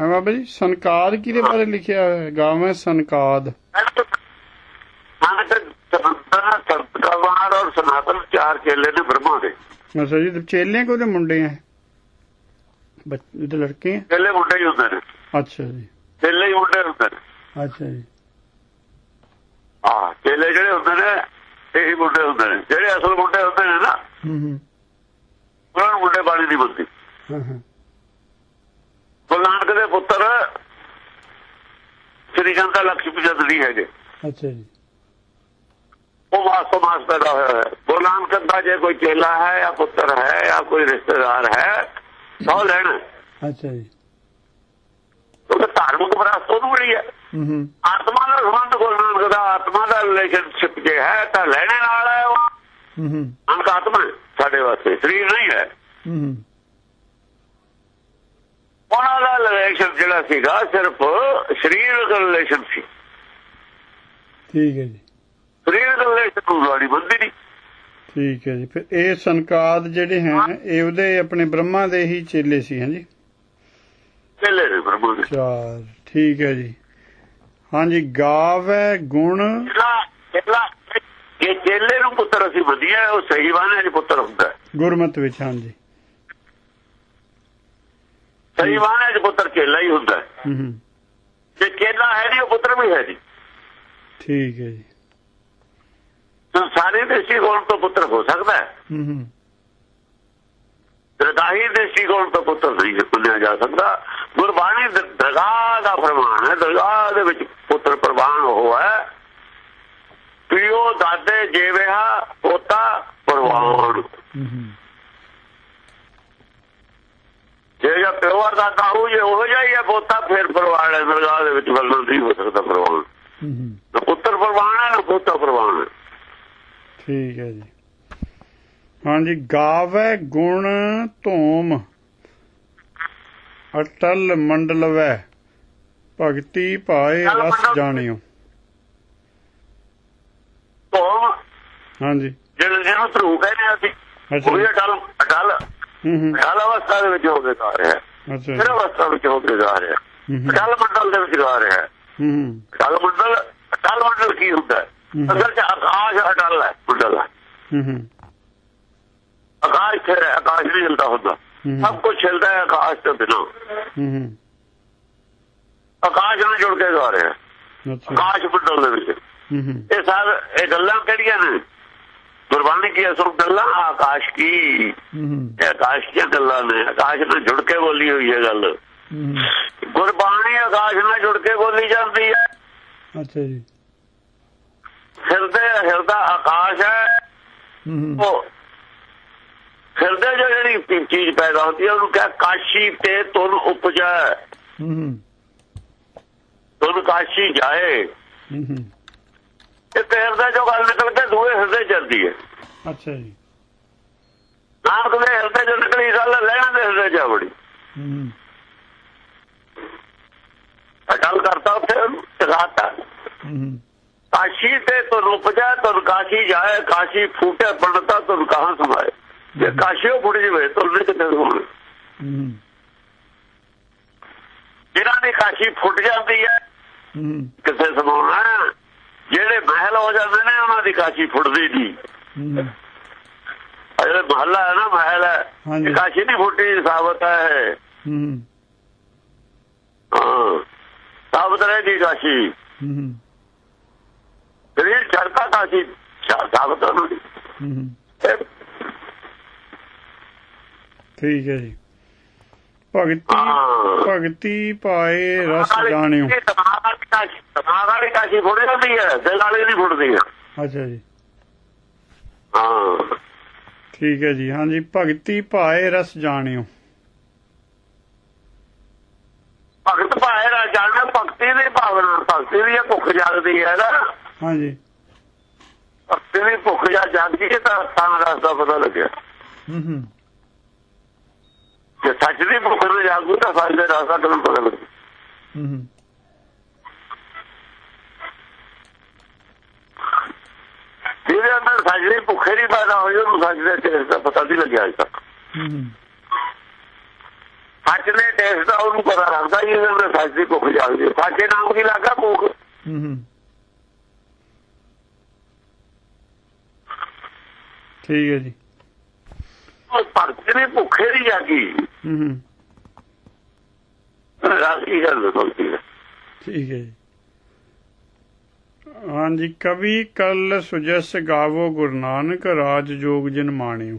ਹਾਂ ਬਾਬਾ ਜੀ ਸੰਕਾਦ ਕਿਹਦੇ ਬਾਰੇ ਲਿਖਿਆ ਹੈ? ਗਾਵੇਂ ਸੰਕਾਦ। ਸੰਤਕਵਾਰ ਔਰ ਸਨਾਤਨ ਚਾਰ ਚੇਲੇ ਨੇ ਬ੍ਰਹਮਾ ਦੇ। ਅੱਛਾ ਜੀ ਤੇ ਚੇਲੇ ਕੋਦੇ ਮੁੰਡੇ ਆ ਬੱਚੇ ਤੇ ਲੜਕੇ ਆ ਚੇਲੇ ਮੁੰਡੇ ਹੀ ਹੁੰਦੇ ਨੇ। ਅੱਛਾ ਜੀ। ਚੇਲੇ ਹੀ ਮੁੰਡੇ ਹੁੰਦੇ ਨੇ। ਅੱਛਾ ਜੀ। ਹਾਂ ਚੇਲੇ ਜਿਹੜੇ ਹੁੰਦੇ ਨੇ ਇਹੀ ਮੁੰਡੇ ਹੁੰਦੇ ਨੇ। ਜਿਹੜੇ ਅਸਲ ਮੁੰਡੇ ਹੁੰਦੇ ਨੇ ਨਾ ਹੂੰ ਹੂੰ। ਉਹਨਾਂ ਮੁੰਡੇ ਬਾਣੀ ਹਾਂ ਹਾਂ। ਗੁਰੂ ਪੁੱਤਰ ਸ੍ਰੀ ਗੰਗਾ ਲక్ష్ਮੀ ਚੰਦ ਨਹੀਂ ਹੈਗੇ। ਅੱਛਾ ਜੀ। ਉਹ ਵਾਸਤਵ ਮਾਸ ਪੈਦਾ ਹੋਇਆ ਹੈ। ਗੁਰੂ ਨਾਨਕ ਦਾ ਜੇ ਕੋਈ ਚੇਲਾ ਹੈ ਜਾਂ ਪੁੱਤਰ ਹੈ ਜਾਂ ਕੋਈ ਰਿਸ਼ਤੇਦਾਰ ਹੈ ਸੌ ਲੈਣਾ। ਅੱਛਾ ਜੀ। ਉਹ ਧਾਰਮਿਕ ਵਿਰਾਸਤ ਉਹਨੂੰ ਮਿਲੀ ਹੈ। ਆਤਮਾ ਦਾ ਸੰਬੰਧ ਗੁਰੂ ਨਾਨਕ ਦਾ ਆਤਮਾ ਦਾ ਰਿਲੇਸ਼ਨਸ਼ਿਪ ਜੇ ਹੈ ਤਾਂ ਲੈਣੇ ਨਾਲ ਹੈ ਉਹ। ਹੂੰ ਹੂੰ। ਆਤਮਾ ਸਾਡੇ ਵਾਸਤੇ। ਸਰੀਰ ਨਹੀਂ ਹੈ। ਹੂੰ ਹੂੰ। ਉਹਨਾਂ ਦਾ ਰਿਲੇਸ਼ਨ ਜਿਹੜਾ ਸੀਗਾ ਸਿਰਫ ਸਰੀਰਕ ਰਿਲੇਸ਼ਨ ਸੀ। ਠੀਕ ਹੈ ਜੀ। ਸਰੀਰਕ ਰਿਲੇਸ਼ਨ ਨੂੰ ਗਾੜੀ ਬੰਦੀ ਨਹੀਂ। ਠੀਕ ਹੈ ਜੀ। ਫਿਰ ਇਹ ਸੰਕਾਦ ਜਿਹੜੇ ਹੈ ਇਹ ਉਹਦੇ ਆਪਣੇ ਬ੍ਰਹਮਾ ਦੇ ਹੀ ਚੇਲੇ ਸੀ ਹਾਂਜੀ? ਚੇਲੇ ਨੇ ਬ੍ਰਹਮਾ ਦੇ। ਚਾਰ ਠੀਕ ਹੈ ਜੀ। ਹਾਂਜੀ ਗਾਵੈ ਗੁਣ। ਇਹ ਚੇਲੇ ਨੂੰ ਪੁੱਤਰ ਅਸੀਂ ਵਧੀਆ ਉਹ ਸਹੀ ਬਾਣੇ ਪੁੱਤਰ ਹੁੰਦਾ। ਗੁਰਮਤ ਵਿੱਚ ਹਾਂਜੀ। ਸਹੀ ਬਾਣੇ ਚ ਪੁੱਤਰ ਚੇਲਾ ਹੀ ਹੁੰਦਾ ਹੈ। ਜੇ ਚੇਲਾ ਹੈ ਨਹੀਂ ਉਹ ਪੁੱਤਰ ਵੀ ਹੈ ਨਹੀਂ ਠੀਕ ਹੈ ਜੀ। ਸੰਸਾਰੀ ਦ੍ਰਿਸ਼ਟੀਕੋਣ ਤੋਂ ਪੁੱਤਰ ਹੋ ਸਕਦਾ ਹੈ। ਹੂੰ ਹੂੰ। ਦਰਗਾਹੀ ਦ੍ਰਿਸ਼ਟੀਕੋਣ ਤੋਂ ਪੁੱਤਰ ਨਹੀਂ ਮੰਨਿਆ ਜਾ ਸਕਦਾ। ਗੁਰਬਾਣੀ ਦਰਗਾਹ ਦਾ ਫਰਮਾਨ ਹੈ ਦਰਗਾਹ ਦੇ ਵਿੱਚ ਪੁੱਤਰ ਪ੍ਰਵਾਨ ਉਹ ਹੈ। ਪਿਓ ਦਾਦੇ ਜੇਵਿਆ ਪੋਤਾ ਪ੍ਰਵਾਨ। ਹੂੰ ਹੂੰ ਜੇ ਜਾਂ ਪਿਓ ਦਾ ਦਾਦਾ ਹੋ ਜੇ ਉਹ ਜਿਹਾ ਹੀ ਪੋਤਾ ਫਿਰ ਪ੍ਰਵਾਨ ਹੈ ਦਰਗਾਹ ਦੇ ਵਿੱਚ ਬਲਨ ਨਹੀਂ ਹੋ ਸਕਦਾ ਹੂੰ ਨਾ ਪੁੱਤਰ ਪ੍ਰਵਾਨ ਹੈ ਨਾ ਪੋਤਾ ਪ੍ਰਵਾਨ ਹੈ ਠੀਕ ਹੈ ਜੀ ਹਾਂਜੀ ਗਾਵੈ ਗੁਣ ਧੂਮ ਅਟਲ ਮੰਡਲਵੈ ਭਗਤੀ ਪਾਏ ਰਸ ਜਾਣਿਓ। ਤੋਂ ਹਾਂਜੀ ਜਿਹਨੂੰ ਧਰੂ ਕਹਿੰਦੇ ਆ ਅਸੀਂ ਉਹ। ਅਟਲ ਅਟਲ। ਅਟਲ ਅਵਸਥਾ ਦੇ ਵਿੱਚ ਹੋ ਕੇ ਗਾ ਰਿਹਾ ਹੈ। ਅੱਛਾ। ਫਿਰ ਜੀ। ਅਵਸਥਾ ਵਿੱਚ ਹੋ ਕੇ ਗਾ ਰਿਹਾ ਅਟਲ ਮੰਡਲ ਦੇ ਵਿੱਚ ਗਾ ਰਿਹਾ ਅਟਲ ਮੰਡਲ ਅਟਲ ਮੰਡਲ ਕੀ ਹੁੰਦਾ। ਅਸਲ ਚ ਆਕਾਸ਼ ਅਟਲ ਹੈ ਮੰਡਲ ਹੈ। ਆਕਾਸ਼ ਫਿਰ ਆਕਾਸ਼ ਨਹੀਂ ਹਿਲਦਾ ਹੁੰਦਾ। ਸਭ ਕੁਝ ਹਿਲਦਾ ਹੈ ਆਕਾਸ਼ ਤੋਂ ਬਿਨਾਂ। ਆਕਾਸ਼ ਨਾਲ ਜੁੜ ਕੇ ਗਾ ਰਿਹਾ ਹੈ। ਅੱਛਾ। ਆਕਾਸ਼ ਮੰਡਲ ਦੇ ਵਿੱਚ। ਇਹ ਸਾਰੇ ਇਹ ਗੱਲਾਂ ਕਿਹੜੀਆਂ ਨੇ? ਗੁਰਬਾਣੀ ਕੀ ਅਸਲ ਗੱਲਾਂ ਆਕਾਸ਼ ਕੀ? ਇਹ ਆਕਾਸ਼ ਦੀਆਂ ਗੱਲਾਂ ਨੇ। ਆਕਾਸ਼ ਨਾਲ ਜੁੜ ਕੇ ਬੋਲੀ ਹੋਈ ਹੈ ਗੱਲ। ਗੁਰਬਾਣੀ ਆਕਾਸ਼ ਨਾਲ ਜੁੜ ਕੇ ਬੋਲੀ ਜਾਂਦੀ ਹੈ। ਅੱਛਾ ਜੀ। ਹਿਰਦੇ ਹਿਰਦਾ ਆਕਾਸ਼ ਹੈ। ਉਹ ਹਿਰਦੇ ਜਿਹੜੀ ਚੀਜ਼ ਪੈਦਾ ਹੁੰਦੀ ਹੈ ਉਹਨੂੰ ਕਹੇ ਕਾਸ਼ੀ ਤੇ ਤੁਨ ਉਪਜੈ। ਤੁਨ ਕਾਸ਼ੀ ਜਾਏ। ਹੂੰ ਹੂੰ ਇੱਕ ਹਿਰਦੇ 'ਚੋਂ ਗੱਲ ਨਿਕਲ ਕੇ ਦੂਏ ਹਿਰਦੇ 'ਚ ਜਾਂਦੀ ਹੈ। ਅੱਛਾ ਜੀ। ਨਾਨਕ ਦੇ ਹਿਰਦੇ 'ਚੋਂ ਨਿਕਲੀ ਗੱਲ ਲੈਣ ਦੇ ਹਿਰਦੇ 'ਚ ਆ ਵੜੀ ਹੂੰ। ਹੂੰ ਅਟਲ ਕਰਤਾ ਉੱਥੇ ਟਿਕਾਤਾ ਹੂੰ। ਕਾਸ਼ੀ ਤੇ ਤੁਨ ਉਪਜੈ ਤੁਨ ਕਾਸ਼ੀ ਜਾਏ ਕਾਸ਼ੀ ਫੂਟੇ ਪੜਤਾ ਤੁਨ ਕਹਾਂ ਸਮਾਏ। ਜੇ ਕਾਸ਼ੀ ਉਹ ਫੁੱਟ ਜਵੇ ਤੁਨ ਨੇ ਕਿਤੇ ਹੋਣ ਜਿਨ੍ਹਾਂ ਦੀ ਕਾਸ਼ੀ ਫੁੱਟ ਜਾਂਦੀ ਹੈ ਹੂੰ। ਕਿਸੇ ਸਮਾਉਣਾ ਜਿਹੜੇ ਮਹਿਲ ਹੋ ਜਾਂਦੇ ਨੇ ਉਹਨਾਂ ਦੀ ਕਾਸ਼ੀ ਫੁੱਟਦੀ ਨਹੀਂ ਜਿਹੜੇ ਮਹੱਲਾ ਹੈ ਨਾ ਮਹਿਲ ਹੈ ਕਾਸ਼ੀ ਨਹੀਂ ਫੁੱਟੀ ਸਾਬਤ ਹੈ ਸਾਬਤ ਰਹੇਗੀ ਕਾਸ਼ੀ। ਸਰੀਰ ਛੜਕਾ ਕਾਸ਼ੀ ਸਾਬਤ ਹੋਣੀ ਹੂੰ ਹੂੰ। ਇਹ ਠੀਕ ਹੈ ਜੀ। ਭਗਤੀ। ਭਗਤੀ ਪਾਏ ਰਸ ਜਾਣਿਓ। ਇਹ ਦਿਮਾਗ ਦਿਮਾਗ ਵਾਲੀ ਕਾਸ਼ੀ ਫੁੱਟ ਜਾਂਦੀ ਹੈ ਦਿਲ ਵਾਲੀ ਨਹੀਂ ਫੁੱਟਦੀ। ਹੈ ਅੱਛਾ ਜੀ। ਹਾਂ। ਠੀਕ ਹੈ ਜੀ ਹਾਂਜੀ ਭਗਤੀ ਪਾਏ ਰਸ ਜਾਣਿਓ। ਭਗਤ ਭਾਏ ਦਾ ਜਾਣਨਾ ਭਗਤੀ ਦੀ ਭਾਵਨਾ ਭਗਤੀ ਦੀ ਭੁੱਖ ਜਾਗਦੀ ਹੈ ਨਾ। ਹਾਂਜੀ। ਭਗਤੀ ਦੀ ਭੁੱਖ ਜਾਗਦੀ ਹੈ ਤਾਂ ਤਾਂ ਰਸਤਾ ਪਤਾ ਲੱਗਿਆ। ਹੂੰ ਹੂੰ। ਜੇ ਸੱਚ ਦੀ ਭੁੱਖ ਜਾਗੂ ਤਾਂ ਸੱਚ ਦੇ ਰਸਤਾ ਕਿਵੇਂ ਪਤਾ ਲੱਗੂ। ਹੂੰ ਹੂੰ। ਜਿਹਦੇ ਅੰਦਰ ਦੀ ਭੁੱਖ ਨਹੀਂ ਪੈਦਾ ਹੋਈ ਉਹਨੂੰ ਸੱਚ ਦੇ ਚਿਹਰੇ ਦਾ ਪਤਾ ਨਹੀਂ ਲੱਗਿਆ ਅਜੇ ਤੱਕ। ਹੂੰ। ਹੂੰ ਸੱਚ ਦੇ ਟੇਸਟ ਦਾ ਉਹਨੂੰ ਪਤਾ ਲੱਗਦਾ ਜੀ ਉਹਨੇ ਸੱਚ ਦੀ ਭੁੱਖ ਜਾਗਦੀ ਹੈ। ਸੱਚੇ ਨਾਮ ਕੀ ਲੱਗਾ ਭੁੱਖ। ਠੀਕ ਹੈ ਜੀ। ਉਹ ਭਗਤ ਨੇ ਭੁੱਖੇ ਦੀ ਜਾਗੀ। ਹੂੰ ਹੂੰ। ਰਸ ਗੱਲ ਦੱਸਦੀ ਹੈ? ਠੀਕ ਹੈ ਜੀ। ਹਾਂਜੀ ਕਵੀ ਕਲ ਸੁਜਸ ਗਾਵੋ ਗੁਰੂ ਨਾਨਕ ਰਾਜ ਜੋਗ ਜਿਨ ਮਾਣਿਓ।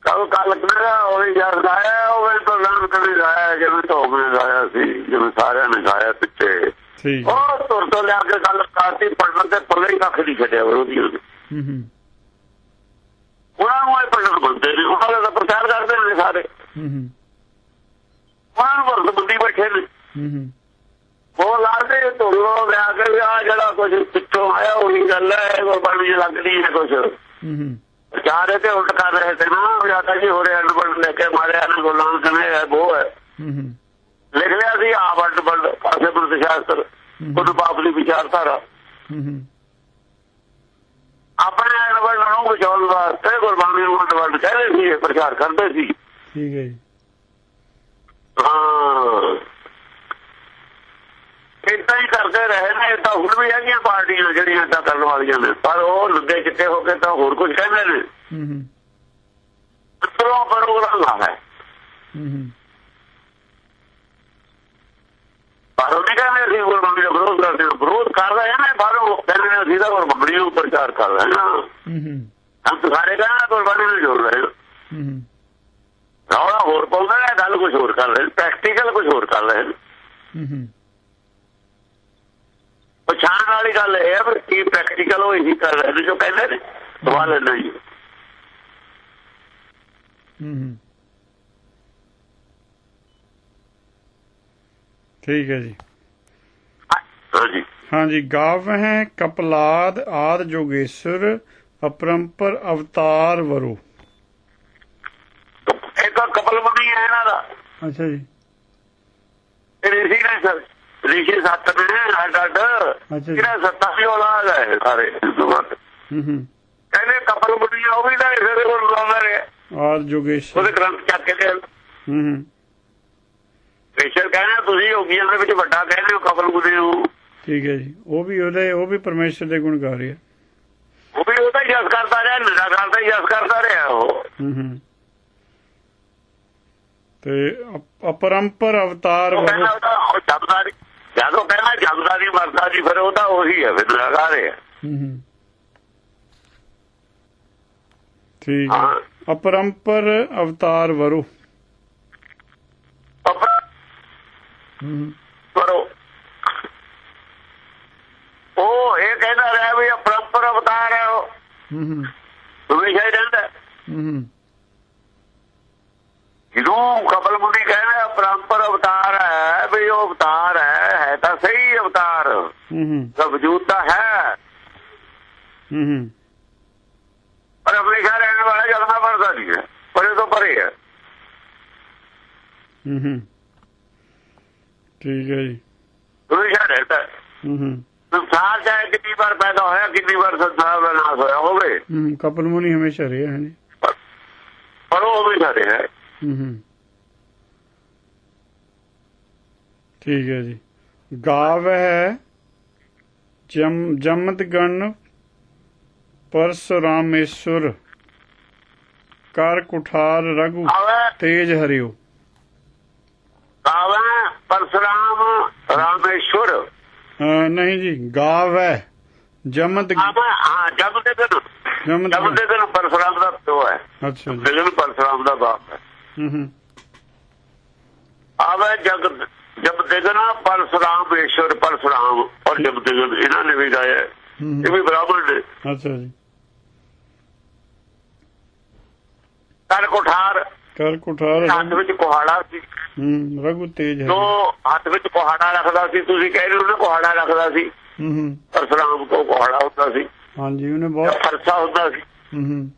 ਕੱਲ ਕੱਲ ਕਿਹੜਾ ਉਹ ਯਾਰ ਗਾਇਆ ਉਹ ਵੀ ਤਾਂ ਨਾਮ ਕਦੇ ਗਾਇਆ ਜਿਵੇਂ ਧੋਬੇ ਨੇ ਗਾਇਆ ਸੀ ਜਿਵੇਂ ਸਾਰਿਆਂ ਨੇ ਗਾਇਆ ਪਿੱਛੇ। ਠੀਕ। ਉਹ ਤੁਰ ਤੋਂ ਲਿਆ ਕੇ ਗੱਲ ਕਰਤੀ ਪੜਨ ਤੇ ਪੱਲੇ ਹੀ ਕੱਖ ਨਹੀਂ ਛੱਡਿਆ ਨੇ ਹੂੰ ਹੂੰ। ਉਹਨਾਂ ਨੂੰ ਇਹ ਪੜਨ ਬੰਦੇ ਨੇ ਉਹਨਾਂ ਦਾ ਪ੍ਰਚਾਰ ਕਰਦੇ ਨੇ ਸਾਰੇ। ਹੂੰ ਹੂੰ। ਉਹਨਾਂ ਨੂੰ ਵਰਦ ਬੰਦੀ ਬੈਠੇ ਨੇ। ਹੂੰ ਹੂੰ। ਲਾਦੇ ਧੁਰੋਂ ਲਿਆ ਕੇ ਆ ਜਿਹੜਾ ਕੁਝ ਪਿੱਛੋਂ ਆਇਆ ਉਹੀ ਗੱਲ ਹੈ ਗੁਰਬਾਣੀ ਲੱਗਦੀ ਹੈ ਕੁਝ ਹੂੰ ਹੂੰ ਪ੍ਰਚਾਰ ਤੇ ਉਲਟ ਕਰ ਰਹੇ ਤੇ ਨਾ ਜ਼ਿਆਦਾ ਜੀ ਹੋ ਅਨਬਲ ਲੈ ਕੇ ਮਾਰਿਆ ਨਾ ਗੁਰਨਾਮ ਕਨੇ ਹੈ ਉਹ ਹੈ ਹੂੰ ਹੂੰ ਲਿਖ ਲਿਆ ਸੀ ਆ ਵੰਡ ਪਾਸੇ ਬੁਰਦ ਸ਼ਾਸਤਰ ਉਹਨੂੰ ਬਾਪ ਦੀ ਵਿਚਾਰਧਾਰਾ ਹੂੰ ਹੂੰ ਆਪਣੇ ਅਨਬਲ ਨੂੰ ਬਚਾਉਣ ਵਾਸਤੇ ਗੁਰਬਾਣੀ ਨੂੰ ਵੰਡ ਵੰਡ ਕਹਿੰਦੇ ਸੀ ਪ੍ਰਚਾਰ ਕਰਦੇ ਸੀ ਠੀਕ ਹੈ ਜੀ। ਹਾਂ। ਇਦਾਂ ਹੀ ਕਰਦੇ ਰਹੇ ਨੇ ਤਾਂ ਹੁਣ ਵੀ ਹੈਗੀਆਂ ਪਾਰਟੀਆਂ ਜਿਹੜੀਆਂ ਇਦਾਂ ਕਰਨ ਵਾਲੀਆਂ ਨੇ। ਪਰ ਉਹ ਲੁੱਦੇ ਚਿੱਟੇ ਹੋ ਕੇ ਤਾਂ ਹੋਰ ਕੁਝ ਕਹਿੰਦੇ ਨੇ। ਹੂੰ ਹੂੰ। ਅੰਦਰੋਂ ਪ੍ਰੋਗਰਾਮ ਹੈ। ਹੂੰ ਹੂੰ। ਪਰ ਉਹ ਕਹਿੰਦੇ ਅਸੀਂ ਗੁਰਬਾਣੀ ਦਾ ਵਿਰੋਧ ਕਰਦੇ ਹਾਂ। ਵਿਰੋਧ ਕਰ ਰਹੇ ਨੇ ਬਾਹਰੋਂ ਕਹਿੰਦੇ ਨੇ ਅਸੀਂ ਤਾਂ ਗੁਰਬਾਣੀ ਨੂੰ ਪ੍ਰਚਾਰ ਕਰ ਰਹੇ ਹਾਂ। ਹੂੰ ਹੂੰ। ਹਮ ਸਾਰੇ ਕਹਿੰਦੇ ਗੁਰਬਾਣੀ ਨੂੰ ਜੋੜ ਰਹੇ ਹਾਂ। ਹੂੰ ਰੌਲਾ ਹੋਰ ਪਾਉਂਦੇ ਨੇ ਗੱਲ ਕੁਝ ਹੋਰ ਕਰ ਰਹੇ ਪ੍ਰੈਕਟੀਕਲ ਕੁਝ ਹੋਰ ਕਰ ਰਹੇ ਹੂੰ ਹੂੰ। ਪਛਾਣ ਵਾਲੀ ਗੱਲ ਇਹ ਹੈ ਵੀ ਕੀ ਪ੍ਰੈਕਟੀਕਲ ਉਹ ਇਹੀ ਕਰ ਰਹੇ ਜੋ ਕਹਿੰਦੇ ਨੇ ਸਵਾਲ ਨਹੀਂ ਹੂੰ ਹੂੰ ਠੀਕ ਹੈ ਜੀ। ਹਾਂਜੀ ਹਾਂਜੀ ਗਾਵ ਹੈ ਕਪਲਾਦ ਆਦ ਜੋਗੇਸ਼ਵਰ ਅਪਰੰਪਰ ਅਵਤਾਰ ਵਰੋ। ਇੱਕ ਕਪਲ ਬਣੀ ਹੈ ਇਹਨਾਂ ਦਾ। ਅੱਛਾ ਜੀ। ਇਹ ਰਿਸ਼ੀ ਨੇ ਸਰ। ਰਿਸ਼ੀ ਸੱਤ ਨੇ ਅੱਡ ਅੱਡ ਅੱਛਾ ਜੀ। ਕਿਹੜਾ ਸੱਤਾ ਵੀ ਔਲਾਦ ਹੈ ਸਾਰੇ ਹੂੰ ਹੂੰ। ਕਹਿੰਦੇ ਕਪਲ ਬਣੀ ਉਹ ਵੀ ਤਾਂ ਇਸੇ ਕੋਲ ਲਾਉਂਦਾ ਰਿਹਾ। ਆਦ ਜੋਗੇਸ਼ਵਰ ਉਹਦੇ ਗ੍ਰੰਥ ਚੱਕ ਕੇ ਦੇ ਹੂੰ ਹੂੰ। ਕ੍ਰਿਸ਼ਨ ਕਹਿੰਦਾ ਤੁਸੀਂ ਯੋਗੀਆਂ ਦੇ ਵਿੱਚ ਵੱਡਾ ਕਹਿੰਦੇ ਹੋ ਕਪਲ ਬੁੱਧੀ ਨੂੰ ਠੀਕ ਹੈ ਜੀ। ਉਹ ਵੀ ਉਹਦੇ ਉਹ ਵੀ ਪਰਮੇਸ਼ਰ ਦੇ ਗੁਣ ਗਾ ਰਿਹਾ ਉਹ ਵੀ ਉਹਦਾ ਹੀ ਜਸ ਕਰਦਾ ਰਿਹਾ ਨਿਰਾਕਾਰ ਦਾ ਹੀ ਜਸ ਕਰਦਾ ਰਿਹਾ ਉਹ। ਹੂੰ ਹੂੰ। ਤੇ ਅਪ- ਅਪਰੰਪਰ ਅਵਤਾਰ ਉਹ ਕਹਿੰਦਾ ਉਹਦਾ ਜਦੋਂ ਕਹਿੰਦਾ ਜਪਦਾ ਨਹੀਂ ਮਰਦਾ ਨਹੀਂ ਫਿਰ ਉਹ ਤਾਂ ਉਹੀ ਹੈ ਫਿਰ ਨਿਰਾਕਾਰ ਹੈ ਹੂੰ। ਹੂੰ ਠੀਕ ਹੈ। ਅਪਰੰਪਰ ਅਵਤਾਰ ਵਰੋ। ਕਰੋ ਉਹ ਇਹ ਕਹਿੰਦਾ ਰਿਹਾ ਵੀ ਅਪਰੰਪਰ ਅਵਤਾਰ ਹੈ ਉਹ। ਹੂੰ ਹੀ। ਰਹਿੰਦਾ। ਹੈ। ਜਿਹਨੂੰ ਕਬਲ ਮੁੰਡੀ ਕਹਿੰਦਾ ਅਪਰੰਪਰ ਅਵਤਾਰ ਹੂੰ ਵਜੂਦ ਤਾਂ ਹੈ। ਹੂੰ ਹੂੰ ਪਰ ਹਮੇਸ਼ਾ ਰਹਿਣ ਵਾਲਾ ਜਲਨਾ ਬਣਦਾ ਨਹੀਂ ਹੈ। ਪਰੇ ਤੋਂ ਪਰੇ ਹੈ। ਹੂੰ ਹੂੰ ਠੀਕ ਹੈ ਜੀ। ਹੈ। ਹੂੰ ਹੂੰ ਸੰਸਾਰ ਚਾਹੇ ਕਿੰਨੀ ਵਾਰ ਪੈਦਾ ਹੋਇਆ ਕਿੰਨੀ ਵਾਰ ਸੰਸਾਰ ਦਾ ਨਾਸ਼ ਹੋਇਆ ਹੋਵੇ ਹੂੰ ਕਪਲ ਮੁਨੀ ਹਮੇਸ਼ਾ ਰਿਹਾ ਹੈ ਜੀ ਪਰ- ਉਹ ਹਮੇਸ਼ਾ ਰਿਹਾ ਹੈ। ਹੂੰ ਹੂੰ ਠੀਕ ਹੈ ਜੀ। ਗਾਵ ਹੈ। ਜਮਤ ਗਣ ਪਰਸੁਰਾਮੇਸ਼ਵਰ ਕਰ ਕੁਠਾਰ ਆਵੇ। ਤੇਜ ਹਰਿਓ। ਆਵੇ ਪਰਸਰਾਮ ਰਾਮੇਸ਼ਵਰ ਨਹੀਂ ਜੀ ਗਾਵ ਹੈ ਜਮਤ ਹਾਂ ਜਮਤ ਜਬ ਦੇ ਦਿਨ ਪਰਸਰਾਮ ਦਾ ਪਿਓ ਹੈ। ਅੱਛਾ ਜੀ। ਪਰਸਰਾਮ ਦਾ ਬਾਪ ਹੈ। ਹੂੰ ਹੂੰ। ਆਵੇ ਜਗ ਜਬ ਦੇਗਨਾ ਪਰਸਰਾਮ ਈਸ਼ਵਰ ਪਰਸਰਾਮ ਔਰ ਜਬ ਦੇਗਨ ਇਹਨਾਂ ਨੇ ਵੀ ਗਾਇਆ ਹੈ। ਹੂੰ ਇਹ ਵੀ ਬਰਾਬਰ ਨੇ ਅੱਛਾ ਜੀ ਕਰ ਕੋਠਾਰ ਕਰ ਕੁਠਾਰ ਹੱਥ ਵਿੱਚ ਕੁਹਾੜਾ ਸੀ ਹੂੰ ਰਘੂ ਤੇਜ ਜੋ ਹਰਿਓ ਹੱਥ ਵਿੱਚ ਕੁਹਾੜਾ ਰੱਖਦਾ ਸੀ ਤੁਸੀਂ ਕਹਿ ਰਹੇ ਹੋ ਨਾ ਕੁਹਾੜਾ ਰੱਖਦਾ ਸੀ ਹੂੰ ਹੂੰ ਪਰਸਰਾਮ ਕੋ ਕੁਹਾੜਾ ਹੁੰਦਾ ਸੀ ਹਾਂਜੀ ਉਹਨੇ ਬਹੁਤ ਫਰਸਾ ਹੁੰਦਾ ਸੀ ਹੂੰ ਹੂੰ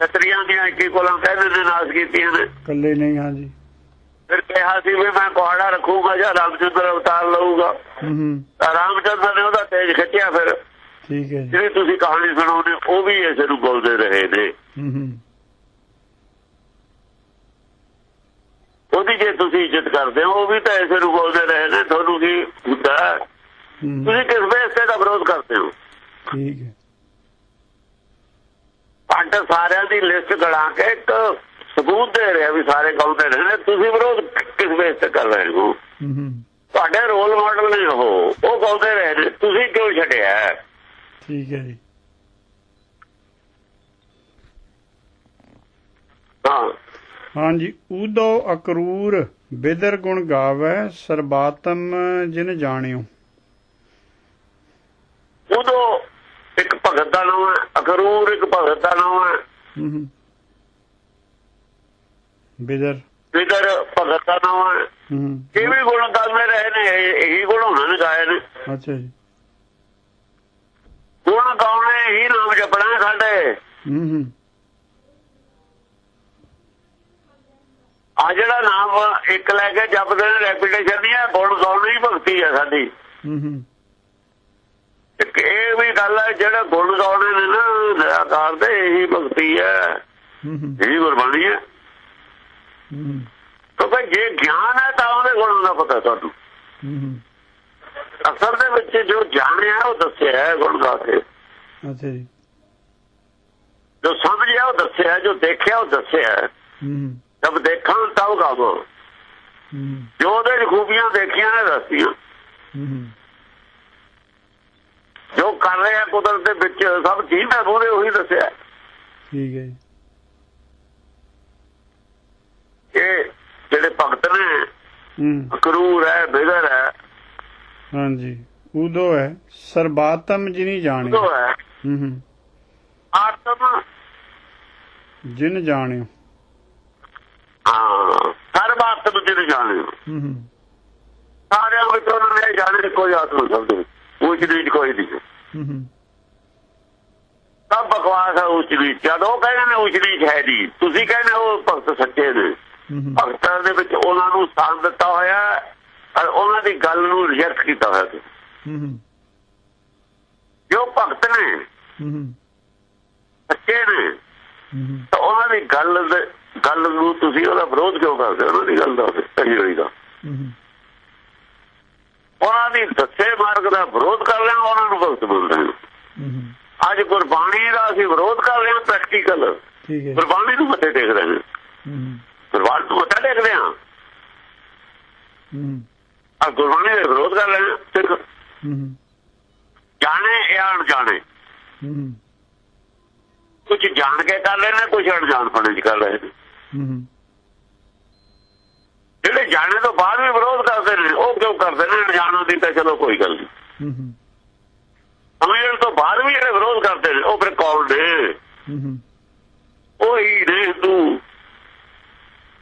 ਛਤਰੀਆਂ ਦੀਆਂ ਇੱਕੀ ਕੋਲਾਂ ਕਹਿੰਦੇ ਨੇ ਨਾਸ ਕੀਤੀਆਂ ਨੇ ਕੱਲੇ ਨਹੀਂ ਹਾਂਜੀ ਫਿਰ ਕਿਹਾ ਸੀ ਵੀ ਮੈਂ ਕੁਹਾੜਾ ਰੱਖੂਗਾ ਜਾਂ ਰਾਮਚੰਦਰ ਅਵਤਾਰ ਲਊਗਾ। ਹੂੰ ਰਾਮਚੰਦਰ ਨੇ ਉਹਦਾ ਤੇਜ ਖਿੱਚਿਆ ਫਿਰ। ਠੀਕ ਹੈ ਜੀ। ਜਿਹੜੀ ਤੁਸੀਂ ਕਹਾਣੀ ਸੁਣਾਉਂਦੇ ਉਹ ਵੀ ਇਸੇ ਨੂੰ ਬੋਲਦੇ ਰਹੇ ਨੇ। ਹੂੰ ਜੇ ਤੁਸੀਂ ਇੱਜ਼ਤ ਕਰਦੇ ਹੋ ਉਹ ਵੀ ਤਾਂ ਐਸੇ ਨੂੰ ਬੋਲਦੇ ਰਹੇ ਨੇ ਤੁਹਾਨੂੰ ਕੀ ਹੁੰਦਾ? ਤੁਸੀਂ ਕਿਸ ਤੇ ਦਾ ਵਿਰੋਧ ਕਰਦੇ ਹੋ? ਠੀਕ ਹੈ। ਪੰਡ ਸਾਰਿਆਂ ਦੀ ਲਿਸਟ ਗਣਾ ਕੇ ਇੱਕ ਸਬੂਤ ਦੇ ਰਿਹਾ ਵੀ ਸਾਰੇ ਰਹੇ ਨੇ ਤੁਸੀਂ ਵਿਰੋਧ ਕਿਸ ਬੇਸ ਤੇ ਕਰ ਰਹੇ ਹੋ? ਹੂੰ, ਹੂੰ, ਤੁਹਾਡੇ ਰੋਲ ਮਾਡਲ ਨੇ ਉਹ ਉਹ ਗਾਉਂਦੇ ਰਹੇ ਨੇ ਤੁਸੀਂ ਕਿਉਂ ਛੱਡਿਆ? ਠੀਕ ਹੈ ਜੀ। ਹਾਂ। ਹਾਂਜੀ ਉਦੋ ਅਕਰੂਰ ਬਿਦਰ ਗੁਣ ਗਾਵੇ ਸਰਬਾਤਮ ਜਿਨ ਜਾਣਿਓ। ਉਦੋਂ ਇੱਕ ਭਗਤ ਦਾ ਨਾਮ ਹੈ ਅਕਰੂਰ ਇੱਕ ਭਗਤ ਦਾ ਨਾਮ ਹੈ। ਬਿਦਰ? ਵਿਦਰ ਭਗਤ ਦਾ ਨਾਮ ਹੈ। ਇਹ ਵੀ ਗੁਣ ਗਾਉਂਦੇ ਰਹੇ ਨੇ ਇਹ- ਗੁਣ ਉਹਨਾਂ ਨੇ ਗਾਏ ਨੇ। ਅੱਛਾ ਜੀ। ਗੁਣ ਗਾਉਣੇ ਹੀ ਨਾਮ ਜਪਣਾ ਸਾਡੇ। ਹੂੰ ਹੂੰ। ਆ ਜਿਹੜਾ ਨਾਮ ਇੱਕ ਲੈ ਕੇ ਜਪਦੇ ਨੇ ਰੈਪੀਟੇਸ਼ਨ ਨਹੀਂ ਹੈ ਗੁਣ ਗਾਉਣੀ ਹੀ ਭਗਤੀ ਹੈ ਸਾਡੀ। ਹੂੰ ਇਹ ਵੀ ਗੱਲ ਹੈ ਜਿਹੜਾ ਗੁਣ ਗਾਉਣੇ ਨੇ ਨਾ ਨਿਰਾਕਾਰ ਦੇ ਇਹੀ ਭਗਤੀ ਹੈ। ਹੂੰ ਹੂੰ। ਇਹੀ ਗੁਰਬਾਣੀ ਹੈ। ਕਿਉਂਕਿ ਜੇ ਗਿਆਨ ਹੈ ਤਾਂ ਉਹਦੇ ਗੁਣ ਦਾ ਪਤਾ ਤੁਹਾਨੂੰ। ਅਸਲ ਦੇ ਵਿੱਚ ਜੋ ਜਾਣਿਆ ਉਹ ਦੱਸਿਆ ਹੈ ਗੁਣ ਗਾ ਕੇ ਅੱਛਾ ਜੀ। ਜੋ ਸਮਝਿਆ ਉਹ ਦੱਸਿਆ ਜੋ ਦੇਖਿਆ ਉਹ ਦੱਸਿਆ ਜਦ ਦੇਖਾਂ ਤਬ ਗਾਵੋ ਜੋ ਉਹਦੇ ਖੂਬੀਆਂ ਦੇਖੀਆਂ ਨੇ ਦੱਸੀਆਂ। ਜੋ ਕਰ ਰਿਹਾ ਕੁਦਰਤ ਦੇ ਵਿੱਚ ਸਭ ਚੀਜ਼ ਹੈ ਉਹਦੇ ਉਹੀ ਦੱਸਿਆ ਠੀਕ ਹੈ ਜੀ ਇਹ ਜਿਹੜੇ ਭਗਤ ਨੇ ਹੂੰ। ਕਰੂਰ ਹੈ ਬਿਗਰ ਹੈ। ਹਾਂਜੀ। ਉਦੋ ਹੈ। ਸਰਬਾਤਮ ਜਿਨੀ ਜਾਣਿਓ ਉਹ ਹੈ। ਹੂੰ ਹੂੰ। ਆਤਮ। ਜਿਨ ਜਾਣਿਓ। ਹਾਂ। ਸਰਬ ਆਤਮ ਜਿਹਨੇ ਜਾਣੇ ਹੂੰ ਹੂੰ। ਸਾਰਿਆਂ ਵਿੱਚ ਉਹਨਾਂ ਨੇ ਜਾਣੇ ਕੋਈ ਆਤਮ ਸ਼ਬਦ ਉੱਚ ਨੀਚ ਕੋਈ ਨਹੀਂ। ਹੂੰ ਹੂੰ। ਸਭ ਬਕਵਾਸ ਹੈ ਉੱਚ ਨੀਚ। ਜਦੋਂ ਕਹਿੰਦੇ ਨੇ ਉੱਚ ਨੀਚ ਹੈ ਨਹੀਂ ਤੁਸੀਂ ਕਹਿੰਦੇ ਉਹ ਭਗਤ ਸੱਚੇ ਨੇ। ਹੂੰ ਹੂੰ ਭਗਤਾਂ ਦੇ ਵਿੱਚ ਉਹਨਾਂ ਨੂੰ ਸਥਾਨ ਦਿੱਤਾ ਹੋਇਆ ਔਰ ਉਹਨਾਂ ਦੀ ਗੱਲ ਨੂੰ ਰਿਜੈਕਟ ਕੀਤਾ ਹੋਇਆ ਤੁਸੀਂ। ਹੂੰ ਹੂੰ ਜੋ ਭਗਤ ਨੇ ਹੂੰ ਹੂੰ ਸੱਚੇ ਨੇ ਤਾਂ ਉਹਨਾਂ ਦੀ ਗੱਲ ਦੇ- ਗੱਲ ਨੂੰ ਤੁਸੀਂ ਉਹਦਾ ਵਿਰੋਧ ਕਿਉਂ ਕਰਦੇ ਹੋ? ਉਹਨਾਂ ਦੀ ਗੱਲ ਦਾ ਸਹੀ ਹੋਈ ਦਾ। ਹੂੰ ਉਹਨਾਂ ਦੀ ਦੱਸੇ ਮਾਰਗ ਦਾ ਵਿਰੋਧ ਕਰ ਰਹੇ ਹਾਂ ਉਹਨਾਂ ਨੂੰ ਭਗਤ ਬੋਲਦੇ ਹਾਂ। ਹੂੰ ਅੱਜ ਗੁਰਬਾਣੀ ਦਾ ਅਸੀਂ ਵਿਰੋਧ ਕਰ ਰਹੇ ਹਾਂ ਪ੍ਰੈਕਟੀਕਲ ਠੀਕ ਹੈ। ਗੁਰਬਾਣੀ ਨੂੰ ਮੱਥੇ ਟੇਕ ਰਹੇ ਹਾਂ। ਹੂੰ ਗੁਰਬਾਣੀ ਨੂੰ ਮੱਥਾ ਟੇਕਦੇ ਹਾਂ। ਹੂੰ। ਆ ਗੁਰਬਾਣੀ ਦਾ ਵਿਰੋਧ ਕਰ ਹਾਂ ਸਿੱਖ ਹੂੰ ਜਾਣੇ ਜਾਂ ਅਣਜਾਣੇ। ਹੂੰ ਕੁਝ ਜਾਣ ਕੇ ਕਰ ਨੇ ਕੁਝ ਅਣਜਾਣ ਪਣੇ ਚ ਕਰ ਰਹੇ ਨੇ। ਹੂੰ ਜਿਹੜੇ ਜਾਣੇ ਤੋਂ ਬਾਅਦ ਵੀ ਵਿਰੋਧ ਕਰਦੇ ਨੇ ਉਹ ਕਿਉਂ ਕਰਦੇ ਨੇ? ਅਣਜਾਣਾਂ ਦੀ ਤਾਂ ਚਲੋ ਕੋਈ ਗੱਲ ਨਹੀਂ। ਹੂੰ ਸਮਝਣ ਤੋਂ ਬਾਅਦ ਵੀ ਜਿਹੜੇ ਵਿਰੋਧ ਕਰਦੇ ਨੇ ਉਹ ਫਿਰ ਕੌਣ ਨੇ? ਹੂੰ ਉਹੀ ਨੇ ਹਿੰਦੂ।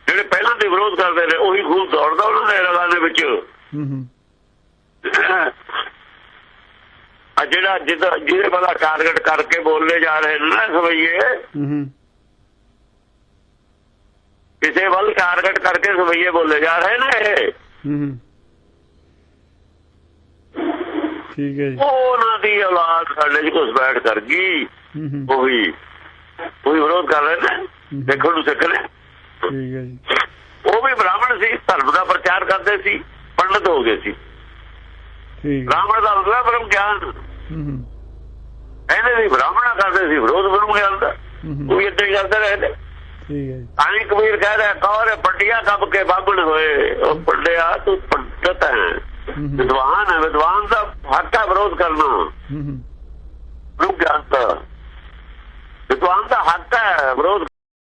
ਜਿਹੜੇ ਪਹਿਲਾਂ ਦੇ ਵਿਰੋਧ ਕਰਦੇ ਨੇ ਉਹੀ ਖੂਬ ਦੌੜਦਾ ਉਹਨਾਂ ਦੇ ਰਗਾਂ ਦੇ ਵਿੱਚ। ਹੂੰ ਆ ਜਿਹੜਾ ਜਿਹਦਾ ਜਿਹਦੇ ਵਾਲਾ ਟਾਰਗੇਟ ਕਰਕੇ ਬੋਲਦੇ ਜਾ ਰਹੇ ਨੇ ਨਾ ਸਵਈਏ ਕਿਸੇ ਵੱਲ ਟਾਰਗੇਟ ਕਰਕੇ ਸਵਈਏ ਬੋਲੇ ਜਾ ਰਹੇ ਨੇ ਠੀਕ ਹੈ ਜੀ। ਉਹ ਉਹਨਾਂ ਦੀ ਔਲਾਦ ਸਾਡੇ ਚ ਕੁਝ ਬੈਠ ਕਰ ਗਈ। ਉਹੀ ਉਹੀ ਵਿਰੋਧ ਕਰ ਰਹੇ ਨੇ। ਦੇਖਣ ਨੂੰ ਸਿੱਖ ਨੇ ਠੀਕ ਹੈ ਜੀ। ਉਹ ਵੀ ਬ੍ਰਾਹਮਣ ਸੀ ਧਰਮ ਦਾ ਪ੍ਰਚਾਰ ਕਰਦੇ ਸੀ ਪੰਡਤ ਹੋ ਗਏ ਸੀ। ਠੀਕ ਬ੍ਰਾਹਮਣ ਦਾ ਹੁੰਦਾ ਬ੍ਰਹਮ ਗਿਆਨ। ਹੂੰ ਇਹਨੇ ਵੀ ਬ੍ਰਾਹਮਣਾ ਕਰਦੇ ਸੀ ਵਿਰੋਧ ਬ੍ਰਹਮ ਗਿਆਨ ਦਾ। ਉਹ ਵੀ ਏਦਾਂ ਹੀ ਕਰਦੇ ਰਹੇ ਨੇ। ਠੀਕ ਹੈ ਆਈ ਕਬੀਰ ਕਹਿ ਰਿਹਾ ਕੌਰ ਪੱਟੀਆਂ ਕੱਬ ਕੇ ਬਾਬਣ ਹੋਏ। ਉਹ ਪੰਡਿਆ ਤੂੰ ਪੰਡਤ ਹੈ। ਵਿਦਵਾਨ ਹੈ ਵਿਦਵਾਨ ਦਾ ਹੱਕ ਵਿਰੋਧ ਕਰਨਾ। ਹੂੰ ਹੂੰ। ਗਿਆਨ ਦਾ। ਵਿਦਵਾਨ ਦਾ ਹੱਕ ਹੈ ਵਿਰੋਧ